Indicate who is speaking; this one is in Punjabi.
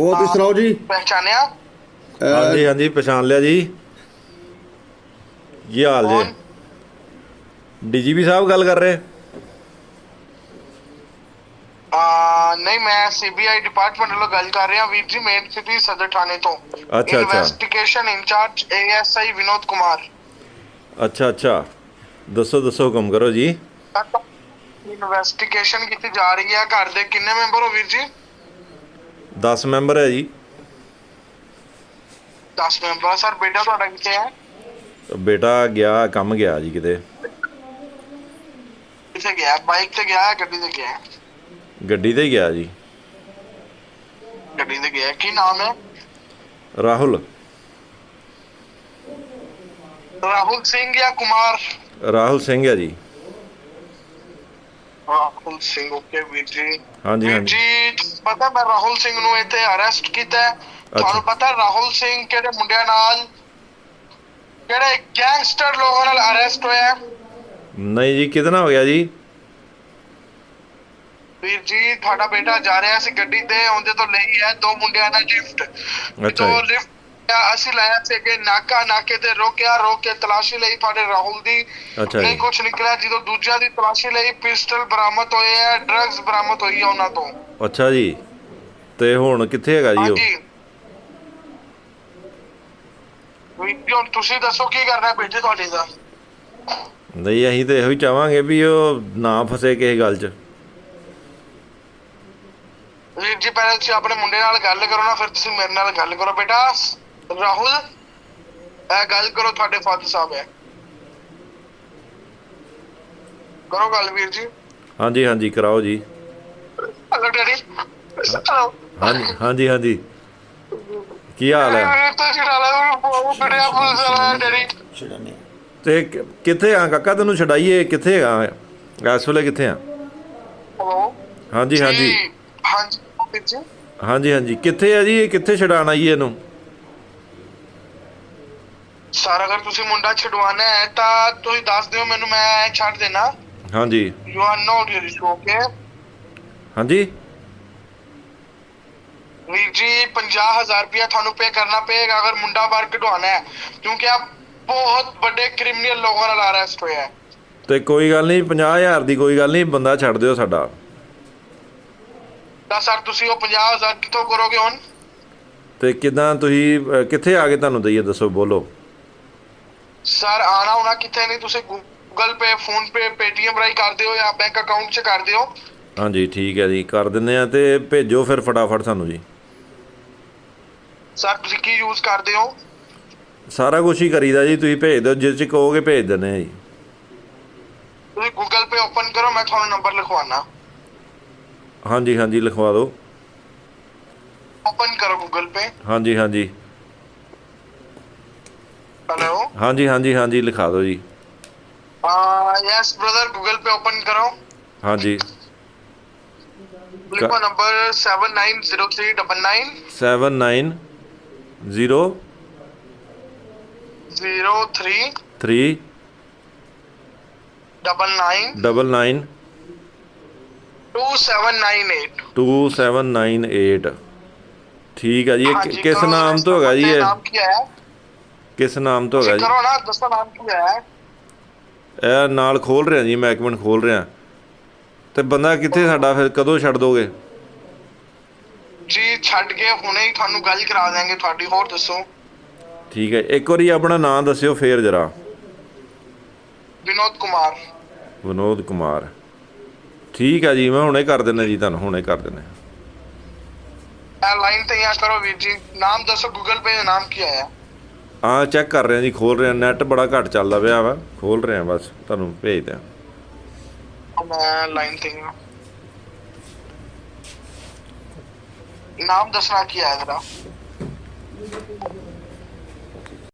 Speaker 1: ਹੋਰ ਤੁਸੀਂ ਸੁਣਾਓ ਜੀ?
Speaker 2: ਪਹਿਚਾਨਿਆ
Speaker 3: ਹਾਂਜੀ ਹਾਂਜੀ ਪਛਾਣ ਲਿਆ ਜੀ। ਕੀ ਹਾਲ ਜੀ? ਡੀਜੀਪੀ ਸਾਹਿਬ ਗੱਲ ਕਰ ਰਹੇ।
Speaker 2: ਆ ਨਹੀਂ ਮੈਂ ਸੀਬੀਆਈ ਡਿਪਾਰਟਮੈਂਟ ਵੱਲੋਂ ਗੱਲ ਕਰ ਰਿਹਾ ਵੀਰ ਜੀ ਮੇਨ ਸਿਟੀ ਸਦਰ ਥਾਣੇ ਤੋਂ।
Speaker 3: ਅੱਛਾ।
Speaker 2: Investigation incharge ASI Vinod Kumar.
Speaker 3: ਅੱਛਾ ਅੱਛਾ। ਦੱਸੋ ਦੱਸੋ ਹੁਕਮ ਕਰੋ ਜੀ।
Speaker 2: ਇਨਵੈਸਟੀਗੇਸ਼ਨ ਕੀਤੀ ਜਾ ਰਹੀ ਹੈ ਘਰ ਦੇ ਕਿੰਨੇ ਮੈਂਬਰ ਹੋ ਵੀਰ ਜੀ?
Speaker 3: 10 ਮੈਂਬਰ ਹੈ ਜੀ।
Speaker 2: 10 ਮੈਂਬਰ ਸਰ ਬੇਟਾ ਤੁਹਾਡਾ ਕਿੱਥੇ ਹੈ?
Speaker 3: ਬੇਟਾ ਗਿਆ ਕੰਮ ਗਿਆ ਜੀ ਕਿਤੇ।
Speaker 2: ਕਿੱਥੇ ਗਿਆ? ਬਾਈਕ ਤੇ ਗਿਆ ਗੱਡੀ ਤੇ ਗਿਆ?
Speaker 3: ਗੱਡੀ ਤੇ ਗਿਆ ਜੀ।
Speaker 2: ਗੱਡੀ ਤੇ ਗਿਆ। ਕੀ ਨਾਮ ਹੈ?
Speaker 3: ਰਾਹੁਲ।
Speaker 2: ਰਾਹੁਲ ਸਿੰਘ ਜਾਂ ਕੁਮਾਰ?
Speaker 3: ਰਾਹੁਲ ਸਿੰਘ ਹੈ ਜੀ।
Speaker 2: ਰਾਹੁਲ ਸਿੰਘ ਓਕੇ ਵੀਰ ਜੀ
Speaker 3: ਹਾਂਜੀ
Speaker 2: ਵੀਰ
Speaker 3: ਹਾਂਜੀ
Speaker 2: ਜੀ ਪਤਾ ਮੈਂ ਰਾਹੁਲ ਸਿੰਘ ਨੂੰ ਇੱਥੇ ਅਰੈਸਟ ਕੀਤਾ ਹੈ। ਤੁਹਾਨੂੰ ਪਤਾ ਰਾਹੁਲ ਸਿੰਘ ਕਿਹੜੇ ਮੁੰਡਿਆਂ ਨਾਲ ਕਿਹੜੇ ਗੈਂਗਸਟਰ ਲੋਕਾਂ ਨਾਲ ਅਰੈਸਟ ਹੋਇਆ ਹੈ?
Speaker 3: ਨਹੀਂ ਜੀ ਕਿਤਨਾ ਹੋ ਗਿਆ ਜੀ
Speaker 2: ਵੀਰ ਜੀ ਤੁਹਾਡਾ ਬੇਟਾ ਜਾ ਰਿਹਾ ਸੀ ਗੱਡੀ ਤੇ ਉਹਦੇ ਤੋਂ ਲਈ ਹੈ ਦੋ ਮੁੰਡਿਆਂ ਦਾ ਲਿਫਟ
Speaker 3: ਅੱਛਾ
Speaker 2: ਤੋਂ
Speaker 3: ਜੀ।
Speaker 2: ਲਿਫਟ ਅਸੀਂ ਲਾਇਆ ਸੀ ਕਿ ਨਾਕਾ ਨਾਕੇ ਤੇ ਰੋਕਿਆ ਰੋਕ ਕੇ ਤਲਾਸ਼ੀ ਲਈ ਤੁਹਾਡੇ ਰਾਹੁਲ ਦੀ।
Speaker 3: ਅੱਛਾ
Speaker 2: ਨਹੀਂ
Speaker 3: ਜੀ
Speaker 2: ਕੁਝ ਨਿਕਲਿਆ ਜਦੋਂ ਦੂਜਿਆਂ ਦੀ ਤਲਾਸ਼ੀ ਲਈ ਪਿਸਟਲ ਬਰਾਮਦ ਹੋਏ ਹੈ ਡਰੱਗਸ ਬਰਾਮਦ ਹੋਈ ਹੈ ਉਹਨਾਂ ਤੋਂ।
Speaker 3: ਅੱਛਾ ਜੀ। ਤੇ ਹੁਣ ਕਿੱਥੇ ਹੈਗਾ ਜੀ ਉਹ?
Speaker 2: ਹਾਂਜੀ। ਵੀਰ ਜੀ ਹੁਣ ਤੁਸੀਂ ਦੱਸੋ ਕੀ ਕਰਨਾ ਬੇਟੇ ਤੁਹਾਡੇ ਦਾ।
Speaker 3: ਨਹੀਂ ਅਸੀਂ ਤੇ ਇਹੋ ਹੀ ਚਾਹਾਂਗੇ ਵੀ ਉਹ ਨਾ ਫਸੇ ਕਿਸੇ ਗੱਲ 'ਚ।
Speaker 2: ਵੀਰ ਜੀ ਪਹਿਲਾਂ ਤੁਸੀਂ ਆਪਣੇ ਮੁੰਡੇ ਨਾਲ ਗੱਲ ਕਰੋ ਨਾ ਫਿਰ ਤੁਸੀਂ ਮੇਰੇ ਨਾਲ ਗੱਲ ਕਰੋ ਬੇਟਾ। ਰਾਹੁਲ ਇਹ ਗੱਲ ਕਰੋ ਤੁਹਾਡੇ ਫਾਦਰ ਸਾਹਿਬ ਹੈ। ਕਰੋ ਗੱਲ ਵੀਰ ਜੀ।
Speaker 3: ਹਾਂਜੀ ਹਾਂਜੀ ਕਰਾਓ ਜੀ।
Speaker 2: ਹਲੋ ਡੈਡੀ ਹਲੋ
Speaker 3: ਹਾਂਜੀ ਹਾਂਜੀ ਹਾਂਜੀ। ਕੀ ਹਾਲ ਹੈ? ਤੇ ਕਿੱਥੇ ਆ ਕਾਕਾ? ਤੈਨੂੰ ਛਡਾਈਏ ਕਿੱਥੇ ਹੈਗਾ ਇਸ ਵੇਲੇ ਕਿੱਥੇ ਆ? ਹਾਂਜੀ ਹਾਂਜੀ।
Speaker 2: ਜੀ, ਹਾਂਜੀ
Speaker 3: ਹਾਂਜੀ ਹਾਂਜੀ। ਕਿੱਥੇ ਆ ਜੀ? ਇਹ ਕਿੱਥੇ ਛਡਾਣ ਆਈਏ ਇਹਨੂੰ?
Speaker 2: ਸਰ ਅਗਰ ਤੁਸੀਂ ਮੁੰਡਾ ਛਡਵਾਣਾ ਹੈ ਤਾਂ ਤੁਸੀਂ ਦੱਸ ਦਿਓ ਮੈਨੂੰ ਮੈਂ ਛੱਡ ਦੇਣਾ।
Speaker 3: ਹਾਂਜੀ।
Speaker 2: You are not issue okay
Speaker 3: ਹਾਂਜੀ।
Speaker 2: ਵੀਰ ਜੀ 50000 ਰੁਪਇਆ ਤੁਹਾਨੂੰ ਪੇ ਕਰਨਾ ਪਏਗਾ ਅਗਰ ਮੁੰਡਾ ਬਾਹਰ ਕਢਵਾਉਣਾ ਹੈ। ਕਿਉਂਕਿ ਆਪ ਬਹੁਤ ਵੱਡੇ ਕ੍ਰਿਮੀਨਲ ਲੋਕਾਂ ਨਾਲ ਅਰੈਸਟ ਹੋਇਆ ਹੈ।
Speaker 3: ਤੇ ਕੋਈ ਗੱਲ ਨਹੀਂ 50000 ਦੀ ਕੋਈ ਗੱਲ ਨਹੀਂ ਬੰਦਾ ਛੱਡ ਦਿਓ ਸਾਡਾ।
Speaker 2: ਤਾਂ ਸਰ ਤੁਸੀਂ ਉਹ 50000 ਕਿੱਥੋਂ ਕਰੋਗੇ ਹੁਣ?
Speaker 3: ਤੇ ਕਿਦਾਂ ਤੁਸੀਂ ਅਹ, ਕਿੱਥੇ ਆ ਕੇ ਤੁਹਾਨੂੰ ਦਈਏ ਦੱਸੋ ਬੋਲੋ।
Speaker 2: ਸਰ ਆਣਾ ਹੋਣਾ ਕਿੱਥੇ ਨਹੀਂ ਤੁਸੀਂ ਗੂਗਲ ਪੇ ਫੋਨ ਪੇ ਪੇਟੀਐਮ ਰਾਹੀਂ ਕਰ ਦਿਓ ਜਾਂ ਬੈਂਕ ਅਕਾਊਂਟ 'ਚ ਕਰ ਦਿਓ
Speaker 3: ਹਾਂਜੀ ਠੀਕ ਹੈ ਜੀ ਕਰ ਦਿੰਨੇ ਆ ਤੇ ਭੇਜੋ ਫਿਰ ਫਟਾਫਟ ਸਾਨੂੰ ਜੀ।
Speaker 2: ਸਰ ਤੁਸੀਂ ਕੀ ਯੂਜ਼ ਕਰਦੇ ਹੋ?
Speaker 3: ਸਾਰਾ ਕੁਝ ਹੀ ਕਰੀਦਾ ਜੀ ਤੁਸੀਂ ਭੇਜ ਦਿਓ ਜਿਸ ਚ ਕਹੋਗੇ ਭੇਜ ਦਿੰਨੇ ਆ ਜੀ।
Speaker 2: ਤੁਸੀਂ ਗੂਗਲ ਪੇ ਓਪਨ ਕਰੋ ਮੈਂ ਤੁਹਾਨੂੰ ਨੰਬਰ ਲਿਖਵਾਉਣਾ।
Speaker 3: ਹਾਂਜੀ ਹਾਂਜੀ ਲਿਖਵਾ ਦਿਓ।
Speaker 2: ਓਪਨ ਕਰੋ ਗੂਗਲ ਪੇ
Speaker 3: ਹਾਂਜੀ ਹਾਂਜੀ। ਹਾਂਜੀ ਹਾਂਜੀ ਹਾਂਜੀ ਲਿਖਾ ਦਿਓ ਜੀ।
Speaker 2: ਆ yes brother Google pay open ਕਰੋ।
Speaker 3: ਹਾਂਜੀ।
Speaker 2: ਲਿਖੋ ਨੰਬਰ 790399
Speaker 3: 79 0
Speaker 2: 03
Speaker 3: 3
Speaker 2: ਡਬਲ 9
Speaker 3: ਡਬਲ 9
Speaker 2: 2798
Speaker 3: 2798 ਠੀਕ ਹੈ ਜੀ ਇਹ ਕਿ- ਕਿਸ ਨਾਮ ਤੋਂ ਹੈਗਾ ਜੀ ਇਹ
Speaker 2: ਨਾਮ ਕੀ ਹੈ
Speaker 3: ਕਿਸ ਨਾਮ ਤੋਂ ਹੈਗਾ ਜੀ?
Speaker 2: ਕਰੋ ਨਾ ਦੱਸੋ ਨਾਮ ਕੀ ਹੈ?
Speaker 3: ਇਹ ਨਾਲ ਖੋਲ ਰਿਹਾ ਜੀ ਮੈਂ ਇੱਕ ਮਿੰਟ ਖੋਲ ਰਿਹਾ। ਤੇ ਬੰਦਾ ਕਿੱਥੇ ਸਾਡਾ ਫਿਰ ਕਦੋਂ ਛੱਡ ਦੋਗੇ?
Speaker 2: ਜੀ ਛੱਡ ਕੇ ਹੁਣੇ ਹੀ ਤੁਹਾਨੂੰ ਗੱਲ ਕਰਾ ਦਾਂਗੇ ਤੁਹਾਡੀ ਹੋਰ ਦੱਸੋ?
Speaker 3: ਠੀਕ ਹੈ ਇੱਕ ਵਾਰੀ ਆਪਣਾ ਨਾਮ ਦੱਸਿਓ ਫੇਰ ਜਰਾ।
Speaker 2: ਵਿਨੋਦ ਕੁਮਾਰ।
Speaker 3: ਵਿਨੋਦ ਕੁਮਾਰ। ਠੀਕ ਹੈ ਜੀ ਮੈਂ ਹੁਣੇ ਕਰ ਦਿੰਦਾ ਜੀ ਤੁਹਾਨੂੰ ਹੁਣੇ ਕਰ ਦਿੰਦਾ।
Speaker 2: ਲਾਈਨ ਤੇ ਯਾ ਕਰੋ ਵੀਰ ਜੀ। ਨਾਮ ਦੱਸੋ ਗੂਗਲ ਪੇ ਦਾ ਨਾਮ ਕੀ ਆਇਆ?
Speaker 3: ਆ ਚੈੱਕ ਕਰ ਰਿਹਾ ਜੀ, ਖੋਲ ਰਿਹਾ ਨੈਟ ਬੜਾ ਘੱਟ ਚੱਲਦਾ ਪਿਆ ਵਾ। ਖੋਲ ਰਿਹਾ ਬਸ, ਤੁਹਾਨੂੰ ਭੇਜ ਦਿਆਂ।
Speaker 2: ਮੈਂ ਲਾਈਨ ਤੇ ਹਾਂ ਨਾਮ ਦੱਸਣਾ ਕੀ ਆਇਆ ਜਰਾ